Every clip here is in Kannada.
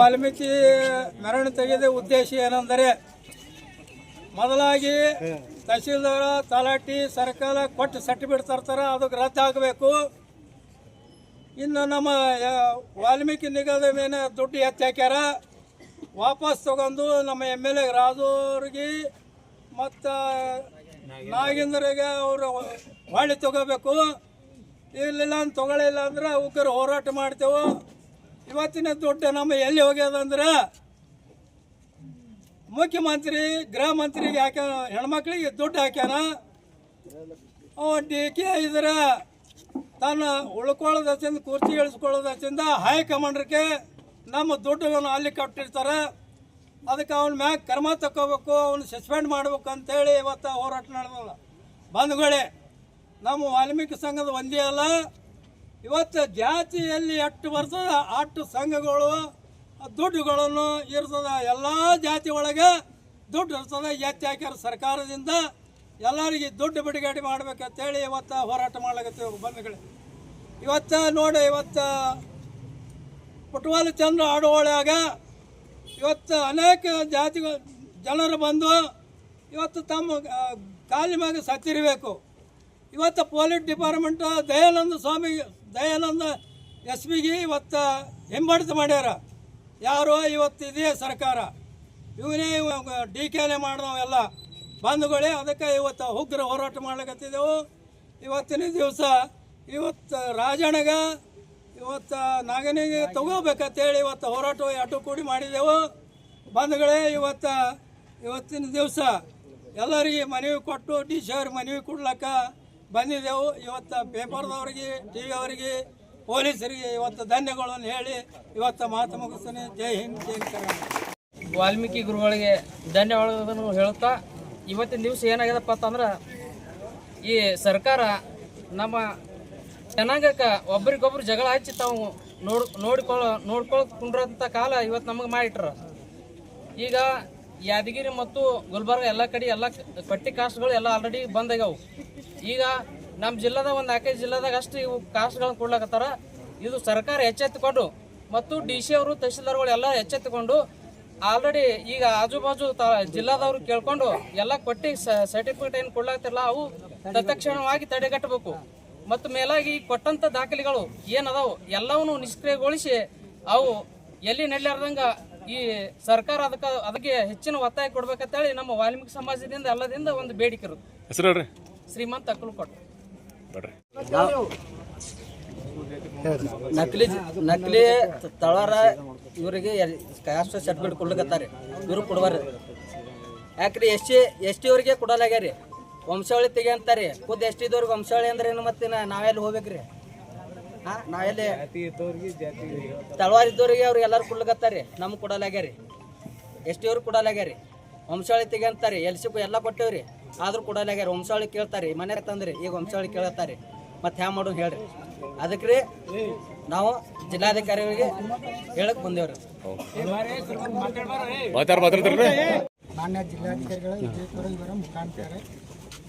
ವಾಲ್ಮೀಕಿ ಮೆರವಣಿಗೆ ತೆಗೆದ ಉದ್ದೇಶ ಏನೆಂದರೆ ಮೊದಲಾಗಿ ತಹಶೀಲ್ದಾರ ತಲಾಟಿ ಸರ್ಕಾರ ಕೊಟ್ಟು ಸರ್ಟಿಫಿಕೇಟ್ ತರ್ತಾರೆ ಅದಕ್ಕೆ ರದ್ದಾಗಬೇಕು ಇನ್ನು ನಮ್ಮ ವಾಲ್ಮೀಕಿ ನಿಗದ ಮೇಲೆ ದುಡ್ಡು ಎತ್ತಾಕ್ಯಾರ ವಾಪಸ್ ತಗೊಂಡು ನಮ್ಮ ಎಂ ಎಲ್ ಎ ರಾಜೋರಿಗೆ ಮತ್ತು ನಾಗೇಂದ್ರಿಗೆ ಅವರು ಹೊಳ್ಳಿ ತಗೋಬೇಕು. ಇಲ್ಲಿಲ್ಲ ಅಂತ ತಗೊಳ್ಳಿಲ್ಲ ಅಂದ್ರೆ ಉಗ್ರ ಹೋರಾಟ ಮಾಡ್ತೇವೆ. ಇವತ್ತಿನ ದುಡ್ಡು ನಮ್ಮ ಎಲ್ಲಿ ಹೋಗ್ಯದಂದ್ರೆ ಮುಖ್ಯಮಂತ್ರಿ, ಗೃಹ ಮಂತ್ರಿಗೆ ಹಾಕ ಹೆಣ್ಮಕ್ಳಿಗೆ ದುಡ್ಡು ಹಾಕ್ಯಾನ. ಅವ ಡಿ ಕೆ ಇದ್ರ ತಾನು ಉಳ್ಕೊಳ್ಳೋದಚ್ಚಿಂದ ಕುರ್ಚಿ ಇಳಿಸ್ಕೊಳ್ಳೋದಚ್ಚಿಂದ ಹೈಕಮಾಂಡ್ರಿಗೆ ನಮ್ಮ ದುಡ್ಡುಗಳನ್ನು ಅಲ್ಲಿ ಕಟ್ಟಿರ್ತಾರೆ. ಅದಕ್ಕೆ ಅವನ ಮ್ಯಾಗ ಕ್ರಮ ತಗೋಬೇಕು ಅವನು ಸಸ್ಪೆಂಡ್ ಮಾಡ್ಬೇಕು ಅಂತೇಳಿ ಇವತ್ತು ಹೋರಾಟ ನಡೆದಲ್ಲ ಬಂದ್ಗಳೇ ನಮ್ಮ ವಾಲ್ಮೀಕಿ ಸಂಘದ ಒಂದೇ ಅಲ್ಲ ಇವತ್ತು ಜಾತಿಯಲ್ಲಿ ಎಷ್ಟು ಬರ್ತದ ಅಷ್ಟು ಸಂಘಗಳು, ದುಡ್ಡುಗಳನ್ನು ಇರ್ತದೆ, ಎಲ್ಲ ಜಾತಿ ಒಳಗೆ ದುಡ್ಡು ಇರ್ತದೆ, ಎತ್ತಿ ಹಾಕ್ಯಾರ ಸರ್ಕಾರದಿಂದ. ಎಲ್ಲರಿಗೆ ದುಡ್ಡು ಬಿಡುಗಡೆ ಮಾಡ್ಬೇಕಂತೇಳಿ ಇವತ್ತು ಹೋರಾಟ ಮಾಡ್ಲಾಗತ್ತೆ ಬಂಧುಗಳೇ. ಇವತ್ತು ನೋಡಿ, ಇವತ್ತು ಪುಟ್ವಾಲ ಚಂದ್ರ ಆಡುವಳಾಗ ಇವತ್ತು ಅನೇಕ ಜಾತಿಗಳು ಜನರು ಬಂದು ಇವತ್ತು ತಮ್ಮ ಕಾಲಿ ಮ್ಯಾಗ ಸತ್ತಿರಬೇಕು. ಇವತ್ತು police department Dayananda Swamy Dayananda S ಪಿಗೆ ಇವತ್ತು ಹಿಂಬಡಿತ ಮಾಡ್ಯಾರ. ಯಾರು ಇವತ್ತು ಇದೇ ಸರ್ಕಾರ. ಇವನೇ ಡಿ ಕೆನೆ ಮಾಡಿದವೆಲ್ಲ ಬಂಧುಗಳೇ, ಅದಕ್ಕೆ ಇವತ್ತು ಉಗ್ರ ಹೋರಾಟ ಮಾಡ್ಲಿಕ್ಕತ್ತಿದ್ದೆವು ಇವತ್ತಿನ ದಿವಸ ಇವತ್ತು ರಾಜಣ್ಣಗ ಇವತ್ತು ನಾಗನಿಗೆ ತಗೋಬೇಕಂತೇಳಿ ಇವತ್ತು ಹೋರಾಟ ಎಟು ಕೂಡಿ ಮಾಡಿದೆವು ಬಂಧುಗಳೇ, ಇವತ್ತು ಇವತ್ತಿನ ದಿವಸ ಎಲ್ಲರಿಗೆ ಮನವಿ ಕೊಟ್ಟು ಡಿ ಸಿ ಅವ್ರಿಗೆ ಮನವಿ ಕೊಡ್ಲಕ್ಕ ಬಂದಿದ್ದೆವು. ಇವತ್ತು ಪೇಪರ್ದವ್ರಿಗೆ ಟಿ ವಿ ಅವರಿಗೆ ಪೊಲೀಸರಿಗೆ ಇವತ್ತು ಧನ್ಯಗಳನ್ನು ಹೇಳಿ ಇವತ್ತು ಮಾತು ಮುಗಿಸ್ತೇನೆ. ಜೈ ಹಿಂದ್, ಜೈ ವಾಲ್ಮೀಕಿ ಗುರುಗಳಿಗೆ ಧನ್ಯವಾದಗಳನ್ನು ಹೇಳುತ್ತಾ, ಇವತ್ತಿನ ದಿವಸ ಏನಾಗ್ಯದಪ್ಪ ಅಂತಂದ್ರೆ, ಈ ಸರ್ಕಾರ ನಮ್ಮ ಜನಾಂಗಕ್ಕೆ ಒಬ್ರಿಗೊಬ್ರು ಜಗಳ ಹಚ್ಚಿ ತಾವು ನೋಡ್ ನೋಡ್ಕೊಳ್ಳೋ ಕುಂಡ್ರಂಥ ಕಾಲ ಇವತ್ತು ನಮಗೆ ಮಾಡಿಟ್ರ. ಈಗ ಯಾದಗಿರಿ ಮತ್ತು ಗುಲ್ಬರ್ಗ ಎಲ್ಲ ಕಡೆ ಎಲ್ಲ ಪಟ್ಟಿ ಕಾಸ್ಟ್ಗಳು ಎಲ್ಲ ಆಲ್ರೆಡಿ ಬಂದಾಗ್ಯಾವು. ಈಗ ನಮ್ಮ ಜಿಲ್ಲಾದಾಗ ಒಂದು ನಾಲ್ಕೈದು ಜಿಲ್ಲಾದಾಗ ಅಷ್ಟು ಇವು ಕಾಸ್ಟ್ಗಳನ್ನ ಕೊಡ್ಲಾಕತ್ತಾರ. ಇದು ಸರ್ಕಾರ ಎಚ್ಚೆತ್ತುಕೊಂಡು ಮತ್ತು ಡಿ ಸಿ ಅವರು, ತಹಶೀಲ್ದಾರ್ಗಳು ಎಲ್ಲ ಎಚ್ಚೆತ್ತುಕೊಂಡು ಆಲ್ರೆಡಿ ಈಗ ಆಜು ಬಾಜು ತ ಜಿಲ್ಲಾದವರು ಕೇಳ್ಕೊಂಡು ಎಲ್ಲ ಕೊಟ್ಟಿ ಸರ್ಟಿಫಿಕೇಟ್ ಏನು ಕೊಡ್ಲಾಗ್ತಿರಲ್ಲ ಅವು ತತ್ಕ್ಷಣವಾಗಿ ತಡೆಗಟ್ಟಬೇಕು. ಮತ್ತು ಮೇಲಾಗಿ ಈ ಕೊಟ್ಟಂತ ದಾಖಲೆಗಳು ಏನದಾವು ಎಲ್ಲವನ್ನು ನಿಷ್ಕ್ರಿಯಗೊಳಿಸಿ ಅವು ಎಲ್ಲಿ ನಡ್ಲಾರ್ದಂಗ ಈ ಸರ್ಕಾರ ಅದಕ್ಕೆ ಅದಕ್ಕೆ ಹೆಚ್ಚಿನ ಒತ್ತಾಯ ಕೊಡ್ಬೇಕಂತೇಳಿ ನಮ್ಮ ವಾಲ್ಮೀಕಿ ಸಮಾಜದಿಂದ ಎಲ್ಲದಿಂದ ಒಂದು ಬೇಡಿಕೆ ಇರುತ್ತೆ ಶ್ರೀಮಂತ ಅಕ್ಕಲು ಕೊಟ್ಟು ನಕಲಿ ನಕಲಿ ತಳಾರ ಇವರಿಗೆ ಕಾಸ್ಟ್ ಸರ್ಟಿಫಿಕೇಟ್ ಕೊಡ್ಲಿಕತ್ತಾರೆ. ಇವರು ಕೊಡ್ಬಾರ ಯಾಕ್ರಿ ಎಸ್ ಟಿ ಎಸ್ ಟಿ ಅವ್ರಿಗೆ ಕೊಡಲಾಗ್ಯಾರಿ. ವಂಶಾವಳಿ ತೆಗಿ ಅಂತಾರೆ. ಖುದ್ ಎಸ್ ಟಿದವ್ರಿಗೆ ವಂಶಾವಳಿ ಅಂದ್ರೆ ಏನು ಮತ್ತೆ ನಾವೆಲ್ಲಿ ಹೋಗ್ಬೇಕ್ರಿ? ಹಾ ನಾವೆಲ್ಲಿ ತಳವಾರ ಇದ್ದವ್ರಿಗೆ ಅವ್ರಿಗೆ ಎಲ್ಲರೂ ಕೊಡ್ಲಿಕತ್ತಾರೆ. ನಮ್ಗೆ ಕೊಡಲಾಗ್ಯಾರಿ. ಎಸ್ ಟಿ ಅವ್ರಿಗೆ ಕೊಡಲಾಗ್ಯಾರಿ. ವಂಶಾವಳಿ ತೆಗಿ ಅಂತಾರೆ. ಎಲ್ ಸಿ ಎಲ್ಲ ಕೊಟ್ಟೇವ್ರಿ. ಆದ್ರೂ ಕೊಡಲಾಗ್ಯಾರ ವಂಶಾವಳಿ ಕೇಳ್ತಾರೆ ಮನೆ ತಂದ್ರಿ ಈಗ ವಂಶಾವಳಿ ಕೇಳತ್ತಾರೆ. ಮತ್ತೆ ಹ್ಯಾ ಮಾಡೋದು ಹೇಳ್ರಿ. ಅದಕ್ಕೆ ರೀ ನಾವು ಜಿಲ್ಲಾಧಿಕಾರಿಗಳಿಗೆ ಹೇಳಕ್ ಬಂದೇವ್ರಿ. ಮಾನ್ಯ ಜಿಲ್ಲಾಧಿಕಾರಿಗಳ ವಿಜಯಪುರ ಇವರ ಮುಖಾಂತರ.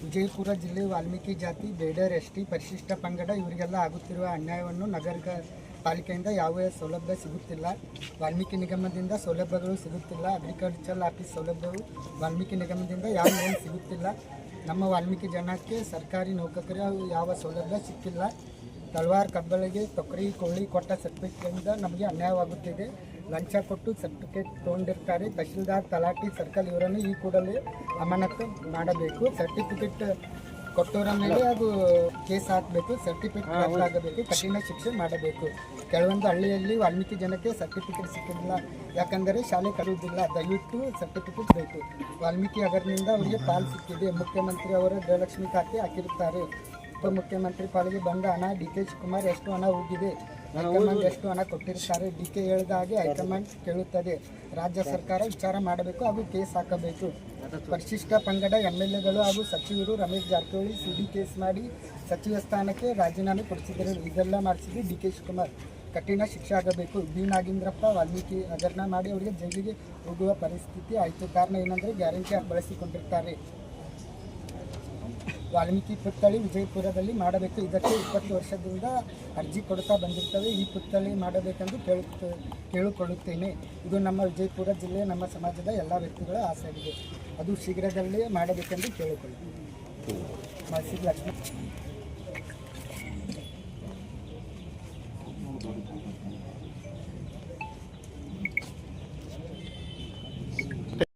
ವಿಜಯಪುರ ಜಿಲ್ಲೆ ವಾಲ್ಮೀಕಿ ಜಾತಿ ಬೇಡರ್ ಎಸ್ ಟಿ ಪರಿಶಿಷ್ಟ ಪಂಗಡ ಇವರಿಗೆಲ್ಲ ಆಗುತ್ತಿರುವ ಅನ್ಯಾಯವನ್ನು ನಗರ ಪಾಲಿಕೆಯಿಂದ ಯಾವುದೇ ಸೌಲಭ್ಯ ಸಿಗುತ್ತಿಲ್ಲ. ವಾಲ್ಮೀಕಿ ನಿಗಮದಿಂದ ಸೌಲಭ್ಯಗಳು ಸಿಗುತ್ತಿಲ್ಲ. ಅಗ್ರಿಕಲ್ಚರ್ ಆಫೀಸ್ ಸೌಲಭ್ಯವು ವಾಲ್ಮೀಕಿ ನಿಗಮದಿಂದ ಯಾವ ಲೋನ್ ಸಿಗುತ್ತಿಲ್ಲ. ನಮ್ಮ ವಾಲ್ಮೀಕಿ ಜನಕ್ಕೆ ಸರ್ಕಾರಿ ನೌಕರರ ಯಾವ ಸೌಲಭ್ಯ ಸಿಕ್ಕಿಲ್ಲ. ತಳವಾರ್ ಕಬ್ಬಳಿಗೆ ತೊಕರಿ ಕೋಳಿ ಕೊಟ್ಟ ಸರ್ಟಿಫಿಕೇಟ್ನಿಂದ ನಮಗೆ ಅನ್ಯಾಯವಾಗುತ್ತಿದೆ. ಲಂಚ ಕೊಟ್ಟು ಸರ್ಟಿಫಿಕೇಟ್ ತೊಗೊಂಡಿರ್ತಾರೆ. ತಹಶೀಲ್ದಾರ್ ತಲಾಟಿ ಸರ್ಕಲ್ ಇವರನ್ನು ಈ ಕೂಡಲೇ ಅಮಾನತು ಮಾಡಬೇಕು. ಸರ್ಟಿಫಿಕೇಟ್ ಕೊಟ್ಟವರ ಮೇಲೆ ಅದು ಕೇಸ್ ಹಾಕಬೇಕು ಸರ್ಟಿಫಿಕೇಟ್ ರದ್ದಾಗಬೇಕು ಕಠಿಣ ಶಿಕ್ಷೆ ಮಾಡಬೇಕು. ಕೆಲವೊಂದು ಹಳ್ಳಿಯಲ್ಲಿ ವಾಲ್ಮೀಕಿ ಜನಕ್ಕೆ ಸರ್ಟಿಫಿಕೇಟ್ ಸಿಕ್ಕಿಲ್ಲ. ಯಾಕಂದರೆ ಶಾಲೆ ಕಲಿಯುವುದಿಲ್ಲ ದಯವಿಟ್ಟು ಸರ್ಟಿಫಿಕೇಟ್ ಬೇಕು. ವಾಲ್ಮೀಕಿ ಅಗರ್ನಿಂದ ಅವರಿಗೆ ಪಾಲ್ ಸಿಕ್ಕಿದೆ. ಮುಖ್ಯಮಂತ್ರಿ ಅವರ ಗೃಹಲಕ್ಷ್ಮಿ ಖಾತೆ ಹಾಕಿರುತ್ತಾರೆ. ಉಪಮುಖ್ಯಮಂತ್ರಿ ಪಾಲಿಗೆ ಬಂದ ಹಣ ಡಿ ಕೆ ಶಿವಕುಮಾರ್ ಎಷ್ಟು ಹಣ ಹೋಗಿದೆ. ಹೈಕಮಾಂಡ್ ಎಷ್ಟು ಹಣ ಕೊಟ್ಟಿರ್ತಾರೆ ಡಿ ಕೆ ಹೇಳಿದ ಹಾಗೆ ಹೈಕಮಾಂಡ್ ಕೇಳುತ್ತದೆ. ರಾಜ್ಯ ಸರ್ಕಾರ ವಿಚಾರ ಮಾಡಬೇಕು ಹಾಗೂ ಕೇಸ್ ಹಾಕಬೇಕು. ಪರಿಶಿಷ್ಟ ಪಂಗಡ ಎಂ ಎಲ್ ಎಗಳು ಹಾಗೂ ಸಚಿವರು Ramesh Jarkiholi C D case ಮಾಡಿ ಸಚಿವ ಸ್ಥಾನಕ್ಕೆ ರಾಜೀನಾಮೆ ಕೊಡಿಸಿದರು ಇದೆಲ್ಲ ಮಾಡಿಸಿದ್ದು ಡಿ ಕೆ ಶಿವಕುಮಾರ್. ಕಠಿಣ ಶಿಕ್ಷೆ ಆಗಬೇಕು. ಬಿ ನಾಗೇಂದ್ರಪ್ಪ, ವಾಲ್ಮೀಕಿ ಹಗರಣ ಮಾಡಿ ಅವರಿಗೆ ಜೈಲಿಗೆ ಹೋಗುವ ಪರಿಸ್ಥಿತಿ ಆಯಿತು. ಕಾರಣ ಏನಂದರೆ ಗ್ಯಾರಂಟಿ ಬಳಸಿಕೊಂಡಿರ್ತಾರೆ ವಾಲ್ಮೀಕಿ ಪುತ್ಥಳಿ ವಿಜಯಪುರದಲ್ಲಿ ಮಾಡಬೇಕು. ಇದಕ್ಕೆ ಇಪ್ಪತ್ತು ವರ್ಷದಿಂದ ಅರ್ಜಿ ಕೊಡ್ತಾ ಬಂದಿರ್ತವೆ. ಈ ಪುತ್ಥಳಿ ಮಾಡಬೇಕೆಂದು ಕೇಳುತ್ತ, ಕೇಳಿಕೊಳ್ಳುತ್ತೇನೆ. ಇದು ನಮ್ಮ ವಿಜಯಪುರ ಜಿಲ್ಲೆಯ ನಮ್ಮ ಸಮಾಜದ ಎಲ್ಲ ವ್ಯಕ್ತಿಗಳ ಆಸೆಯಾಗಿದೆ. ಅದು ಶೀಘ್ರದಲ್ಲೇ ಮಾಡಬೇಕೆಂದು ಕೇಳಿಕೊಳ್ಳುತ್ತೇನೆ. ಮೈಸೂರು ಲಕ್ಷ್ಮೀ